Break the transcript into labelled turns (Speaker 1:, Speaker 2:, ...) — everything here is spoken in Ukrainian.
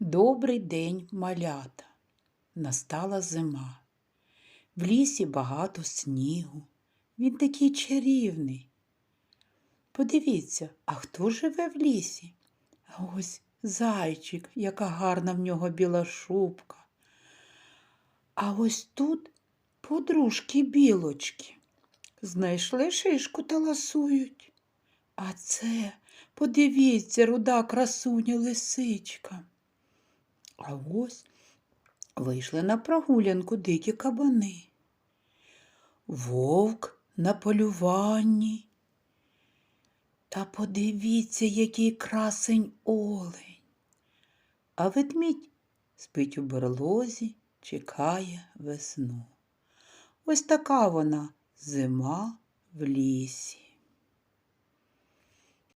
Speaker 1: Добрий день, малята. Настала зима. В лісі багато снігу. Він такий чарівний. Подивіться, а хто живе в лісі? Ось зайчик, яка гарна в нього біла шубка. А ось тут подружки білочки. Знайшли шишку та ласують. А це, подивіться, руда красуня лисичка. А ось вийшли на прогулянку дикі кабани. Вовк на полюванні. Та подивіться, який красень олень. А ведмідь спить у берлозі, чекає весну. Ось така вона зима в лісі.